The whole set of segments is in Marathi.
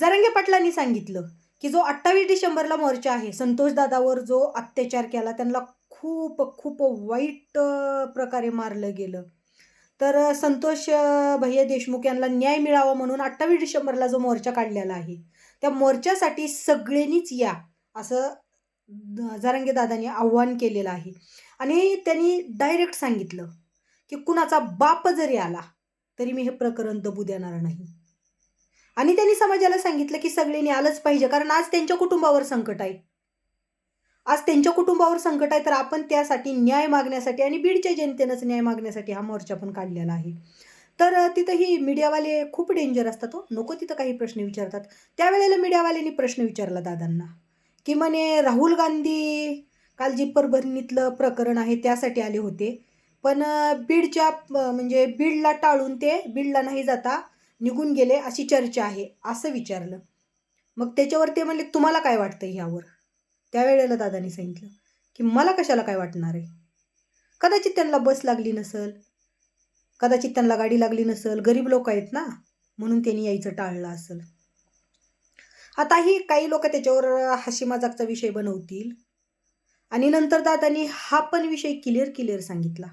जरंगे पाटलांनी सांगितलं की जो अठ्ठावीस डिसेंबरला मोर्चा आहे संतोष दादावर जो अत्याचार केला त्यांना खूप खूप वाईट प्रकारे मारलं गेलं. तर संतोष भैया देशमुख यांना न्याय मिळावा म्हणून अठ्ठावीस डिसेंबरला जो मोर्चा काढलेला आहे त्या मोर्चासाठी सगळ्यांनीच या असं जारंगे दादांनी आव्हान केलेलं आहे. आणि त्यांनी डायरेक्ट सांगितलं की कुणाचा बाप जरी आला तरी मी हे प्रकरण दबू देणार नाही. आणि त्यांनी समाजाला सांगितलं की सगळ्यांनी आलंच पाहिजे कारण आज त्यांच्या कुटुंबावर संकट आहे. आज त्यांच्या कुटुंबावर संकट आहे तर आपण त्यासाठी न्याय मागण्यासाठी आणि बीडच्या जनतेनंच न्याय मागण्यासाठी हा मोर्चा पण काढलेला आहे. तर तिथंही मीडियावाले खूप डेंजर असतात हो. नको तिथं काही प्रश्न विचारतात. त्यावेळेला मीडियावाल्यांनी प्रश्न विचारला दादांना की म्हणे राहुल गांधी काल जी परभरणीतलं प्रकरण आहे त्यासाठी आले होते. पण बीडच्या म्हणजे बीडला टाळून ते बीडला नाही जाता निघून गेले अशी चर्चा आहे असं विचारलं. मग त्याच्यावर ते म्हणले तुम्हाला काय वाटतं ह्यावर? त्यावेळेला दादानी सांगितलं की मला कशाला काय वाटणार आहे? कदाचित त्यांना बस लागली नसल कदाचित त्यांना गाडी लागली नसल गरीब लोक आहेत ना म्हणून त्यांनी यायचं टाळलं असेल. आताही काही लोक त्याच्यावर हशी मजाकचा विषय बनवतील. आणि नंतर दादानी हा पण विषय क्लिअर क्लिअर सांगितला.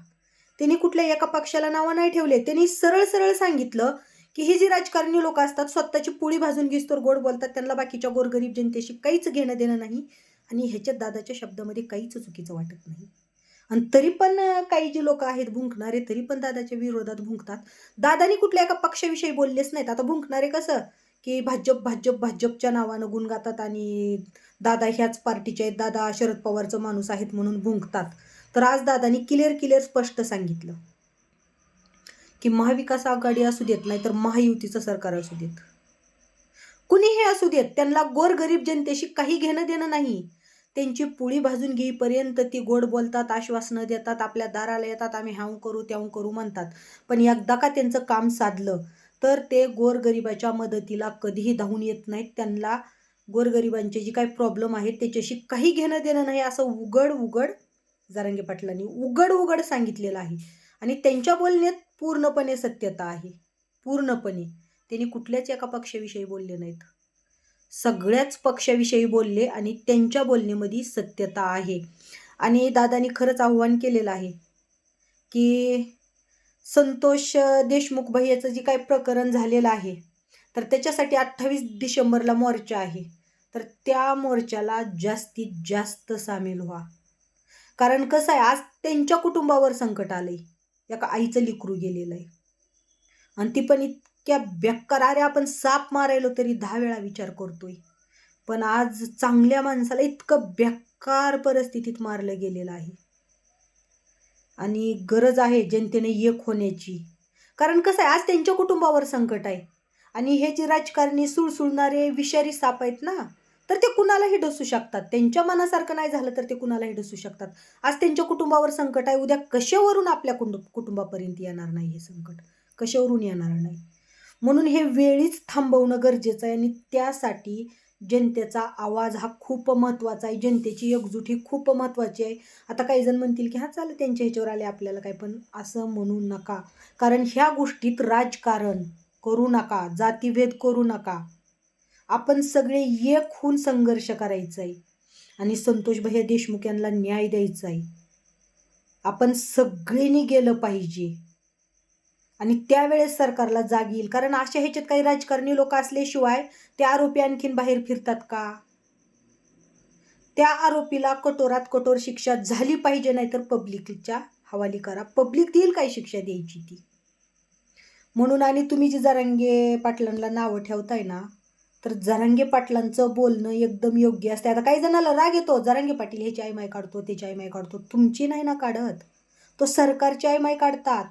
त्यांनी कुठल्या एका पक्षाला नावं नाही ठेवले. त्यांनी सरळ सरळ सांगितलं की ही जी राजकारणी लोक असतात स्वतःची पोळी भाजून घेस्तोर गोड बोलतात त्यांना बाकीच्या गोरगरीब जनतेशी काहीच घेणं देणं नाही आणि ह्याच्यात दादाच्या शब्दामध्ये काहीच चुकीचं वाटत नाही. आणि तरी पण काही जी लोक आहेत भुंकणारे तरी पण दादाच्या विरोधात भुंकतात. दादानी कुठल्या एका पक्षाविषयी बोललेच नाहीत. आता भुंकणारे कसं? की भाजप भाजप भाजपच्या नावानं गुण गातात आणि दादा ह्याच पार्टीचे आहेत दादा शरद पवारचं माणूस आहेत म्हणून भुंकतात. तर आज दादानी क्लिअर क्लिअर स्पष्ट सांगितलं. की महाविकास आघाडी असू देत नाही तर महायुतीचं सरकार असू देत. कुणीही असू देत त्यांना गोरगरीब जनतेशी काही घेणं देणं नाही. त्यांची पुळी भाजून घेईपर्यंत ती गोड बोलतात आश्वासनं देतात आपल्या दाराला येतात आम्ही ह्याव करू त्याहून करू म्हणतात. पण एकदा का त्यांचं काम साधलं तर ते गोरगरिबाच्या मदतीला कधीही धावून येत नाहीत. त्यांना गोरगरिबांचे जे काही प्रॉब्लेम आहेत त्याच्याशी काही घेणं देणं नाही असं उघड उघड जारंगे पाटलांनी उघड उघड सांगितलेलं आहे. आणि त्यांच्या बोलण्यात पूर्णपणे सत्यता आहे. पूर्णपणे. त्यांनी कुठल्याच एका पक्षाविषयी बोलले नाहीत. सगळ्याच पक्षाविषयी बोलले आणि त्यांच्या बोलण्यामध्ये सत्यता आहे. आणि दादानी खरंच आव्हान केलेलं आहे की संतोष देशमुख भैयाचं जे काही प्रकरण झालेलं आहे तर त्याच्यासाठी अठ्ठावीस डिसेंबरला मोर्चा आहे. तर त्या मोर्चाला जास्तीत जास्त सामील व्हा. कारण कसं आहे आज त्यांच्या कुटुंबावर संकट आलं आहे एका आईचं लिकरू गेलेलं आहे. आणि ती पण इतक्या बेकार अरे आपण साप मारायलो तरी दहा वेळा विचार करतोय. पण आज चांगल्या माणसाला इतकं बेकार परिस्थितीत मारलं गेलेलं आहे. आणि गरज आहे जनतेने एक होण्याची. कारण कसं आहे आज त्यांच्या कुटुंबावर संकट आहे. आणि हे जे राजकारणी सुळसुळणारे विषारी साप आहेत ना तर ते कुणालाही डसू शकतात. त्यांच्या मनासारखं नाही झालं तर ते कुणालाही डसू शकतात. आज त्यांच्या कुटुंबावर संकट आहे. उद्या कशावरून आपल्या कुटुंब कुटुंबापर्यंत येणार नाही हे संकट? कशावरून येणार नाही? म्हणून हे वेळीच थांबवणं गरजेचं आहे आणि त्यासाठी जनतेचा आवाज हा खूप महत्त्वाचा आहे. जनतेची एकजूट ही खूप महत्त्वाची आहे. आता काही जण म्हणतील की हा चालेल त्यांच्या ह्याच्यावर आले आपल्याला काय? पण असं म्हणू नका. कारण ह्या गोष्टीत राजकारण करू नका. जातीभेद करू नका. आपण सगळे एक होऊन संघर्ष करायचा आहे आणि संतोष भैया देशमुख यांना न्याय द्यायचा आहे आपण सगळ्यांनी गेलं पाहिजे. आणि त्यावेळेस सरकारला जाग येईल. कारण अशा ह्याच्यात काही राजकारणी लोक असल्याशिवाय ते आरोपी आणखीन बाहेर फिरतात का? त्या आरोपीला कठोरात कठोर शिक्षा झाली पाहिजे नाहीतर पब्लिकच्या हवाली करा. पब्लिक देईल काय शिक्षा द्यायची ती? म्हणून आणि तुम्ही जी जरांगे पाटलांना नावं ठेवताय ना तर जरांगे पाटलांचं बोलणं एकदम योग्य असते आता काही जणाला राग येतो जरांगे पाटील ह्याची आई माय काढतो त्याची आई माय काढतो. तुमची नाही ना काढत. तो सरकारची आई माय काढतात.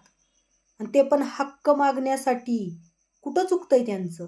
आणि ते पण हक्क मागण्यासाठी कुठं चुकतंय त्यांचं?